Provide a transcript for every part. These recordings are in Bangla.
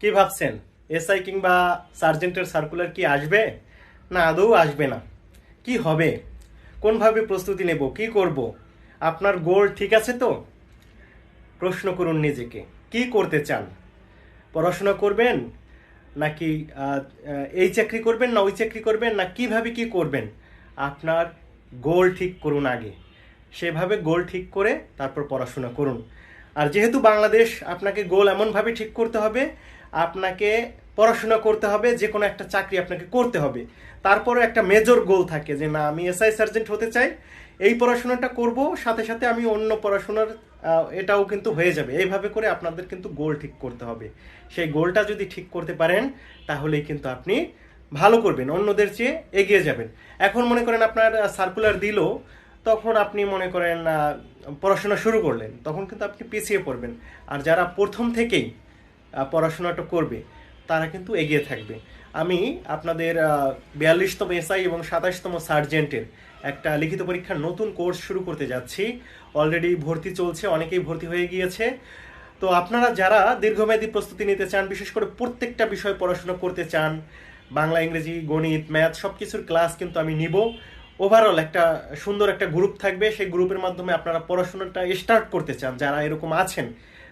কি ভাবছেন? এসআই কিংবা সার্জেন্টের সার্কুলার কি আসবে? না, আদৌ আসবে না। কি হবে? কোনভাবে প্রস্তুতি নেব? কি করব? আপনার গোল ঠিক আছে তো? প্রশ্ন করুন নিজেকে। কি করতে চান? পড়াশোনা করবেন? নাকি এই চাকরি করবেন না ওই চাকরি করবেন? না কীভাবে কি করবেন? আপনার গোল ঠিক করুন আগে। সেভাবে গোল ঠিক করে তারপর পড়াশোনা করুন। আর যেহেতু বাংলাদেশ আপনাকে গোল এমনভাবে ঠিক করতে হবে, আপনাকে পড়াশোনা করতে হবে, যে কোনো একটা চাকরি আপনাকে করতে হবে। তারপরে একটা মেজর গোল থাকে যে, না, আমি এসআই সার্জেন্ট হতে চাই, এই পড়াশোনাটা করব, সাথে সাথে আমি অন্য পড়াশোনার এটাও কিন্তু হয়ে যাবে। এইভাবে করে আপনাদের কিন্তু গোল ঠিক করতে হবে। সেই গোলটা যদি ঠিক করতে পারেন, তাহলেই কিন্তু আপনি ভালো করবেন, অন্যদের চেয়ে এগিয়ে যাবেন। এখন মনে করেন আপনার সার্কুলার দিল তখন আপনি মনে করেন পড়াশোনা শুরু করলেন, তখন কিন্তু আপনি পিছিয়ে পড়বেন। আর যারা প্রথম থেকেই পড়াশোনাটা করবে, তারা কিন্তু এগিয়ে থাকবে। আমি আপনাদের বিয়াল্লিশতম এসআই এবং সাতাশতম সার্জেন্টের একটা লিখিত পরীক্ষার নতুন কোর্স শুরু করতে যাচ্ছি। অলরেডি ভর্তি চলছে, অনেকেই ভর্তি হয়ে গিয়েছে। তো আপনারা যারা দীর্ঘমেয়াদী প্রস্তুতি নিতে চান, বিশেষ করে প্রত্যেকটা বিষয় পড়াশোনা করতে চান, বাংলা, ইংরেজি, গণিত, ম্যাথ সব কিছুর ক্লাস কিন্তু আমি নিব। ওভারঅল একটা সুন্দর একটা গ্রুপ থাকবে। সেই গ্রুপের মাধ্যমে আপনারা পড়াশোনাটা স্টার্ট করতে চান। যারা এরকম আছেন,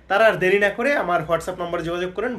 তারা আর দেরি না করে আমার হোয়াটসঅ্যাপ নম্বরে যোগাযোগ করেন।